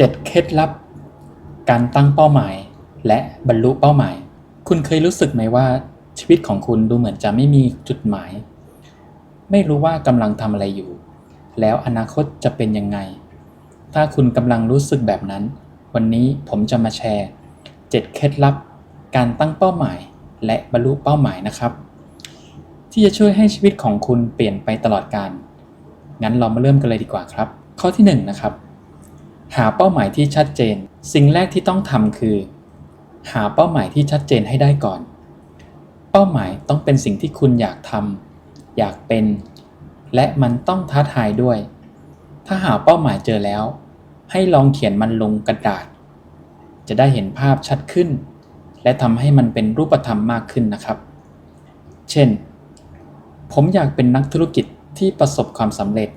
7 เคล็ดลับ การตั้งเป้าหมาย และบรรลุเป้าหมาย คุณเคยรู้สึกไหมว่าชีวิตของคุณดูเหมือนจะไม่มีจุดหมาย ไม่รู้ว่ากำลังทำอะไรอยู่ แล้วอนาคตจะเป็นยังไง ถ้าคุณกำลังรู้สึกแบบนั้น วันนี้ผมจะมาแชร์ 7 เคล็ดลับ การตั้งเป้าหมาย และบรรลุเป้าหมายนะครับ ที่จะช่วยให้ชีวิตของคุณเปลี่ยนไปตลอดกาลงั้นเรามาเริ่มกันเลยดีกว่าครับ ข้อที่1นะครับ หาเป้าหมายที่ชัดเจน สิ่งแรกที่ต้องทำคือ หาเป้าหมายที่ชัดเจนให้ได้ก่อน เป้าหมายต้องเป็นสิ่งที่คุณอยากทำอยากเป็น และมันต้องท้าทายด้วย ถ้าหาเป้าหมายเจอแล้ว ให้ลองเขียนมันลงกระดาษ จะได้เห็นภาพชัดขึ้น และทำให้มันเป็นรูปธรรมมากขึ้นนะครับ เช่น ผมอยากเป็นนักธุรกิจที่ประสบความสำเร็จ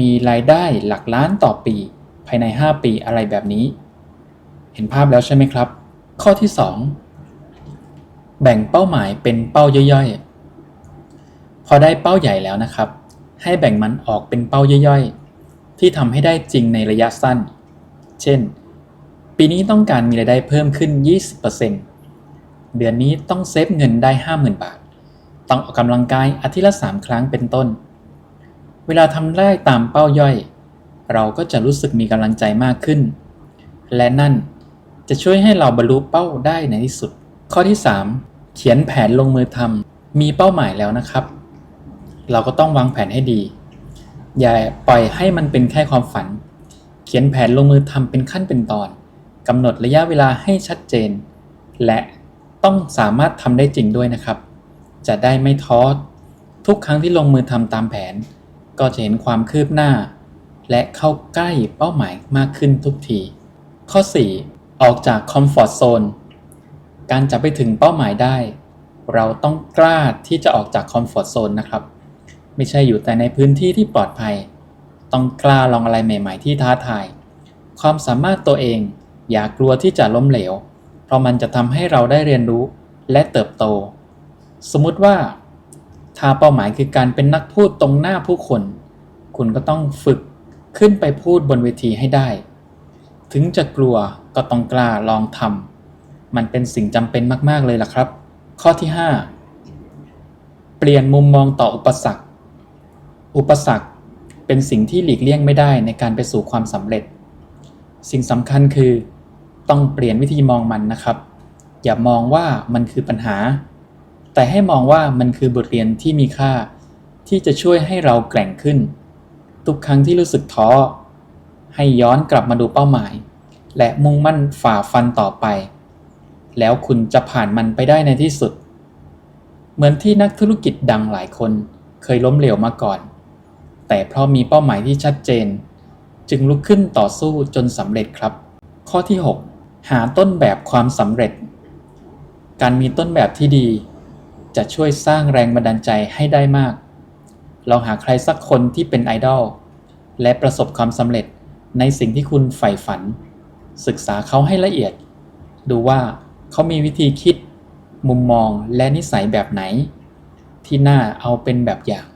มีรายได้หลักล้านต่อปี ภายใน 5 ปีอะไรแบบนี้ เห็นภาพแล้วใช่ไหมครับ ข้อที่ 2 แบ่งเป้าหมายเป็นเป้าย่อยๆ พอได้เป้าใหญ่แล้วนะครับ ให้แบ่งมันออกเป็นเป้าย่อยๆ ที่ทำให้ได้จริงในระยะสั้น เช่น ปีนี้ต้องการมีรายได้เพิ่มขึ้น 20%เดือนนี้ต้องเซฟเงินได้ 50,000 บาท ต้องออกกำลังกายอาทิตย์ละ 3 ครั้งเป็นต้น เวลาทำได้ตามเป้าย่อย เราก็จะรู้สึกมีกำลังใจมากขึ้น และนั่นจะช่วยให้เราบรรลุเป้าได้ในที่สุด ข้อที่ 3 เขียนแผนลงมือทำมีเป้าหมายแล้วนะครับ เราก็ต้องวางแผนให้ดี อย่าปล่อยให้มันเป็นแค่ความฝัน เขียนแผนลงมือทำเป็นขั้นเป็นตอนกำหนดระยะเวลาให้ชัดเจน และต้องสามารถทำได้จริงด้วยนะครับ จะได้ไม่ท้อทุกครั้งที่ลงมือทำตามแผน ก็จะเห็นความคืบหน้า และเข้าใกล้เป้าหมายมากขึ้นทุกที ข้อ 4 ออกจากคอมฟอร์ทโซน การจะไปถึงเป้าหมายได้ เราต้องกล้าที่จะออกจากคอมฟอร์ทโซนนะครับ ไม่ใช่อยู่แต่ในพื้นที่ที่ปลอดภัย ต้องกล้าลองอะไรใหม่ ๆ ที่ท้าทาย ความสามารถตัวเอง อย่ากลัวที่จะล้มเหลว เพราะมันจะทำให้เราได้เรียนรู้และเติบโต สมมติว่า ถ้าเป้าหมายคือการเป็นนักพูดตรงหน้าผู้คน คุณก็ต้องฝึก ขึ้นไปพูดบนเวทีให้ได้ ถึงจะกลัวก็ต้องกล้าลองทำมันเป็นสิ่งจำเป็นมาก ๆ เลยล่ะครับ ข้อที่ 5 เปลี่ยนมุมมองต่ออุปสรรค อุปสรรคเป็นสิ่งที่หลีกเลี่ยงไม่ได้ในการไปสู่ความสำเร็จ สิ่งสำคัญคือต้องเปลี่ยนวิธีมองมันนะครับ อย่ามองว่ามันคือปัญหา แต่ให้มองว่ามันคือบทเรียนที่มีค่าที่จะช่วยให้เราแกร่งขึ้น ทุกครั้งที่รู้สึกท้อ ให้ย้อนกลับมาดูเป้าหมาย และมุ่งมั่นฝ่าฟันต่อไป แล้วคุณจะผ่านมันไปได้ในที่สุด เหมือนที่นักธุรกิจดังหลายคนเคยล้มเหลวมาก่อน แต่เพราะมีเป้าหมายที่ชัดเจน จึงลุกขึ้นต่อสู้จนสำเร็จครับ ข้อที่ 6 หาต้นแบบความสำเร็จ การมีต้นแบบที่ดี จะช่วยสร้างแรงบันดาลใจให้ได้มาก ลองหาใครสักคนที่เป็นไอดอลและประสบความสำเร็จในสิ่งที่คุณใฝ่ฝัน ศึกษาเขาให้ละเอียด ดูว่าเขามีวิธีคิด มุมมองและนิสัยแบบไหน ที่น่าเอาเป็นแบบอย่าง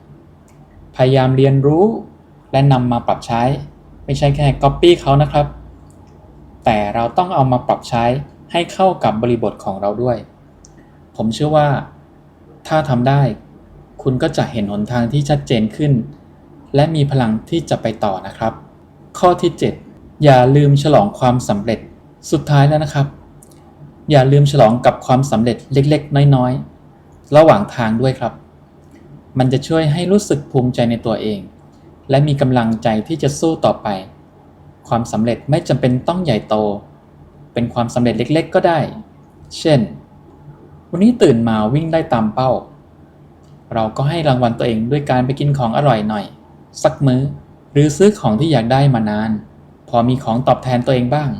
พยายามเรียนรู้และนำมาปรับใช้ ไม่ใช่แค่ก๊อปปี้เขานะครับ แต่เราต้องเอามาปรับใช้ให้เข้ากับบริบทของเราด้วย ผมเชื่อว่า ถ้าทำได้ คุณก็จะเห็นหนทางที่ชัดเจนขึ้น และมีพลังที่จะไปต่อนะครับ ข้อที่ 7 อย่าลืมฉลองความสำเร็จสุดท้ายแล้วนะครับ อย่าลืมฉลองกับความสำเร็จเล็กๆ น้อยๆ ระหว่างทางด้วยครับ มันจะช่วยให้รู้สึกภูมิใจในตัวเอง และมีกำลังใจที่จะสู้ต่อไป ความสำเร็จไม่จำเป็นต้องใหญ่โต เป็นความสำเร็จเล็กๆ ก็ได้ เช่น วันนี้ตื่นมาวิ่งได้ตามเป้า เราก็ให้รางวัลตัวเองด้วยการไปกินของอร่อยหน่อย สักมื้อ หรือซื้อของที่อยากได้มานาน พอมีของตอบแทนตัวเองบ้าง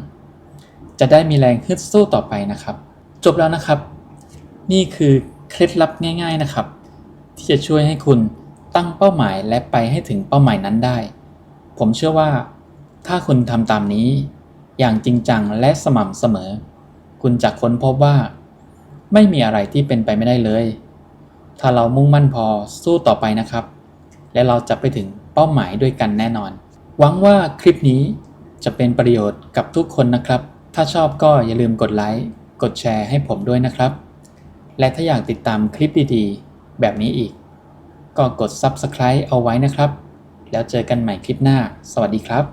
จะได้มีแรงฮึดสู้ต่อไปนะครับ จบแล้วนะครับ นี่คือเคล็ดลับง่าย ๆนะครับ ที่จะช่วยให้คุณตั้งเป้าหมายและไปให้ถึงเป้าหมายนั้นได้ ผมเชื่อว่า ถ้าคุณทำตามนี้ อย่างจริงจังและสม่ำเสมอ คุณจะค้นพบว่า ไม่มีอะไรที่เป็นไปไม่ได้เลย ถ้าเรามุ่งมั่นพอสู้ต่อไปนะครับ และเราจะไปถึงเป้าหมายด้วยกันแน่นอน หวังว่าคลิปนี้จะเป็นประโยชน์กับทุกคนนะครับ ถ้าชอบก็อย่าลืมกดไลค์กดแชร์ให้ผมด้วยนะครับ และถ้าอยากติดตามคลิปดีๆ แบบนี้อีก ก็กด Subscribe เอาไว้นะครับ แล้วเจอกันใหม่คลิปหน้า สวัสดีครับ